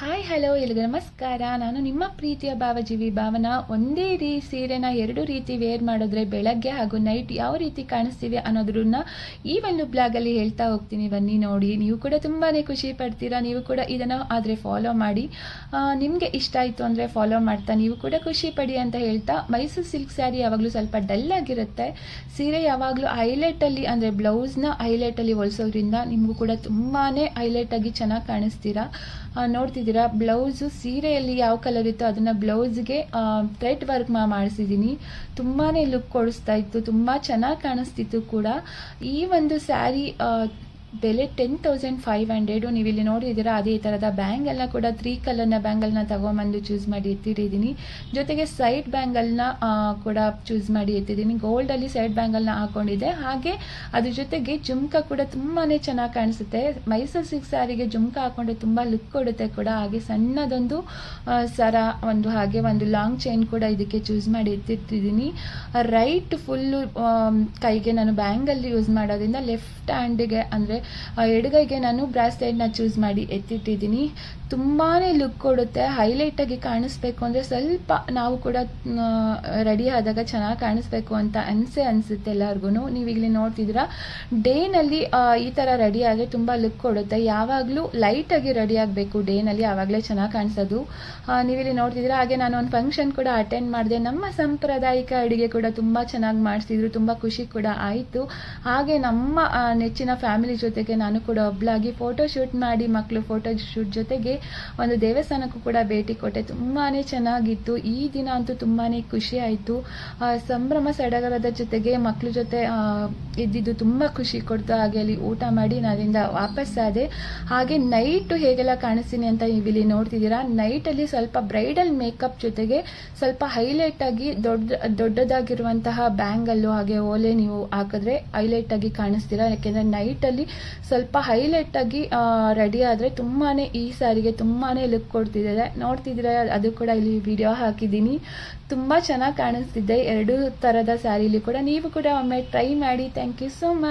Hi hello ಎಲ್ರಿಗೂ ನಮಸ್ಕಾರ. ನಾನು ನಿಮ್ಮ ಪ್ರೀತಿಯ ಭಾವಜೀವಿ ಭಾವನ. ಒಂದೇ ರೀ ಸೀರೆನ ಎರಡು ರೀತಿ ವೇರ್ ಮಾಡಿದ್ರೆ ಬೆಳಗ್ಗೆ ಹಾಗೂ ನೈಟ್ ಯಾವ ರೀತಿ ಕಾಣಿಸ್ತೀವಿ ಅನ್ನೋದ್ರನ್ನ ಈ ಒಂದು ಬ್ಲಾಗಲ್ಲಿ ಹೇಳ್ತಾ ಹೋಗ್ತೀನಿ. ಬನ್ನಿ ನೋಡಿ. ನೀವು ಕೂಡ ತುಂಬಾ ಖುಷಿ ಪಡ್ತೀರಾ? ನೀವು ಕೂಡ ಇದನ್ನು ಆದರೆ ಫಾಲೋ ಮಾಡಿ. ನಿಮಗೆ ಇಷ್ಟ ಆಯಿತು ಅಂದರೆ ಫಾಲೋ ಮಾಡ್ತಾ ನೀವು ಕೂಡ ಖುಷಿ ಪಡಿ ಅಂತ ಹೇಳ್ತಾ ಮೈಸೂರು ಸಿಲ್ಕ್ ಸ್ಯಾರಿ ಯಾವಾಗಲೂ ಸ್ವಲ್ಪ ಡಲ್ ಆಗಿರುತ್ತೆ. ಸೀರೆ ಯಾವಾಗಲೂ ಹೈಲೈಟಲ್ಲಿ ಅಂದರೆ ಬ್ಲೌಸ್ನ ಹೈಲೈಟಲ್ಲಿ ಹೊಲಿಸೋದ್ರಿಂದ ನಿಮಗೂ ಕೂಡ ತುಂಬಾ ಹೈಲೈಟಾಗಿ ಚೆನ್ನಾಗಿ ಕಾಣಿಸ್ತೀರಾ? ಆ, ನೋಡ್ತಿದ್ದೀರಾ ಬ್ಲೌಸು ಸೀರೆಯಲ್ಲಿ ಯಾವ ಕಲರ್ ಇತ್ತು ಅದನ್ನು ಬ್ಲೌಸ್ಗೆ ಥ್ರೆಡ್ ವರ್ಕ್ ಮಾಡಿಸಿದ್ದೀನಿ. ತುಂಬಾ ಲುಕ್ ಕೊಡಿಸ್ತಾ ಇತ್ತು. ತುಂಬ ಚೆನ್ನಾಗಿ ಕಾಣಿಸ್ತಿತ್ತು ಕೂಡ. ಈ ಒಂದು ಸ್ಯಾರಿ ಬೆಲೆ ಟೆನ್ ತೌಸಂಡ್ ಫೈವ್ ಹಂಡ್ರೆಡು ನೀವು ಇಲ್ಲಿ ನೋಡಿದ್ದೀರಾ, ಅದೇ ಥರದ ಬ್ಯಾಂಗಲ್ನ ಕೂಡ ತ್ರೀ ಕಲರ್ನ ಬ್ಯಾಂಗಲ್ನ ತಗೊಂಬಂದು ಚೂಸ್ ಮಾಡಿ ಎತ್ತಿಟ್ಟಿದ್ದೀನಿ. ಜೊತೆಗೆ ಸೈಡ್ ಬ್ಯಾಂಗಲ್ನ ಕೂಡ ಚೂಸ್ ಮಾಡಿ ಎತ್ತಿದ್ದೀನಿ. ಗೋಲ್ಡಲ್ಲಿ ಸೈಡ್ ಬ್ಯಾಂಗಲ್ನ ಹಾಕೊಂಡಿದ್ದೆ. ಹಾಗೆ ಅದ್ರ ಜೊತೆಗೆ ಜುಮ್ಕ ಕೂಡ ತುಂಬಾ ಚೆನ್ನಾಗಿ ಕಾಣಿಸುತ್ತೆ. ಮೈಸೂರು ಸಿಕ್ಸ್ ಸ್ಯಾರಿಗೆ ಜುಮ್ಕ ಹಾಕೊಂಡ್ರೆ ತುಂಬ ಲುಕ್ ಕೊಡುತ್ತೆ ಕೂಡ. ಹಾಗೆ ಸಣ್ಣದೊಂದು ಸರ, ಒಂದು ಹಾಗೆ ಒಂದು ಲಾಂಗ್ ಚೈನ್ ಕೂಡ ಇದಕ್ಕೆ ಚೂಸ್ ಮಾಡಿ ಎತ್ತಿಟ್ಟಿದ್ದೀನಿ. ರೈಟ್ ಫುಲ್ಲು ಕೈಗೆ ನಾನು ಬ್ಯಾಂಗಲ್ ಯೂಸ್ ಮಾಡೋದ್ರಿಂದ ಲೆಫ್ಟ್ ಹ್ಯಾಂಡಿಗೆ ಅಂದರೆ ಎಡಗೈಗೆ ನಾನು ಬ್ರಾಸ್ಲೆಟ್ನ ಚೂಸ್ ಮಾಡಿ ಎತ್ತಿಟ್ಟಿದ್ದೀನಿ. ತುಂಬಾ ಲುಕ್ ಕೊಡುತ್ತೆ. ಹೈಲೈಟಾಗಿ ಕಾಣಿಸ್ಬೇಕು ಅಂದರೆ ಸ್ವಲ್ಪ ನಾವು ಕೂಡ ರೆಡಿ ಆದಾಗ ಚೆನ್ನಾಗಿ ಕಾಣಿಸ್ಬೇಕು ಅಂತ ಅನಿಸೆ ಅನಿಸುತ್ತೆ ಎಲ್ಲರಿಗೂ ನೀವು ಇಲ್ಲಿ ನೋಡ್ತಿದ್ದೀರಾ ಡೇನಲ್ಲಿ ಈ ಥರ ರೆಡಿ ಆದರೆ ತುಂಬ ಲುಕ್ ಕೊಡುತ್ತೆ. ಯಾವಾಗಲೂ ಲೈಟಾಗಿ ರೆಡಿ ಆಗಬೇಕು ಡೇನಲ್ಲಿ ಆವಾಗಲೇ ಚೆನ್ನಾಗಿ ಕಾಣಿಸೋದು. ನೀವಿಲ್ಲಿ ನೋಡ್ತಿದ್ದೀರಾ, ಹಾಗೆ ನಾನು ಒಂದು ಫಂಕ್ಷನ್ ಕೂಡ ಅಟೆಂಡ್ ಮಾಡಿದೆ. ನಮ್ಮ ಸಾಂಪ್ರದಾಯಿಕ ಅಡುಗೆ ಕೂಡ ತುಂಬ ಚೆನ್ನಾಗಿ ಮಾಡಿಸಿದ್ರು, ತುಂಬ ಖುಷಿ ಕೂಡ ಆಯಿತು. ಹಾಗೆ ನಮ್ಮ ನೆಚ್ಚಿನ ಫ್ಯಾಮಿಲಿ ಜೊತೆಗೆ ನಾನು ಕೂಡ ಒಬ್ಳಾಗಿ ಫೋಟೋ ಶೂಟ್ ಮಾಡಿ ಮಕ್ಕಳು ಫೋಟೋ ಶೂಟ್ ಜೊತೆಗೆ ಒಂದು ದೇವಸ್ಥಾನಕ್ಕೂ ಕೂಡ ಭೇಟಿ ಕೊಟ್ಟೆ. ತುಂಬಾ ಚೆನ್ನಾಗಿತ್ತು. ಈ ದಿನ ಅಂತೂ ತುಂಬಾ ಖುಷಿ ಆಯಿತು. ಸಂಭ್ರಮ ಸಡಗರದ ಜೊತೆಗೆ ಮಕ್ಕಳ ಜೊತೆ ಇದ್ದಿದ್ದು ತುಂಬ ಖುಷಿ ಕೊಡ್ತು. ಹಾಗೆ ಅಲ್ಲಿ ಊಟ ಮಾಡಿ ನಾನಿಂದ ವಾಪಸ್ ಆದೆ. ಹಾಗೆ ನೈಟ್ ಹೇಗೆಲ್ಲ ಕಾಣಿಸ್ತೀನಿ ಅಂತ ನೀವಿಲ್ಲಿ ನೋಡ್ತಿದ್ದೀರಾ. ನೈಟಲ್ಲಿ ಸ್ವಲ್ಪ ಬ್ರೈಡಲ್ ಮೇಕಪ್ ಜೊತೆಗೆ ಸ್ವಲ್ಪ ಹೈಲೈಟ್ ಆಗಿ ದೊಡ್ಡ, ದೊಡ್ಡದಾಗಿರುವಂತಹ ಬ್ಯಾಂಗಲ್ಲು ಹಾಗೆ ಓಲೆ ನೀವು ಹಾಕಿದ್ರೆ ಹೈಲೈಟ್ ಆಗಿ ಕಾಣಿಸ್ತೀರಾ. ಯಾಕೆಂದ್ರೆ ನೈಟಲ್ಲಿ ಸ್ವಲ್ಪ ಹೈಲೈಟ್ ಆಗಿ ರೆಡಿ ಆದರೆ ತುಂಬಾನೇ ಈ ಸ್ಯಾರಿಗೆ ತುಂಬಾನೇ ಲುಕ್ ಕೊಡ್ತಿದ್ದಾರೆ. ನೋಡ್ತಿದ್ದೀರಾ, ಅದು ಕೂಡ ಇಲ್ಲಿ ವಿಡಿಯೋ ಹಾಕಿದ್ದೀನಿ. ತುಂಬ ಚೆನ್ನಾಗಿ ಕಾಣಿಸ್ತಿದೆ. ಎರಡು ಥರದ ಸ್ಯಾರಿಲಿ ಕೂಡ ನೀವು ಕೂಡ ಒಮ್ಮೆ ಟ್ರೈ ಮಾಡಿ. Thank you so much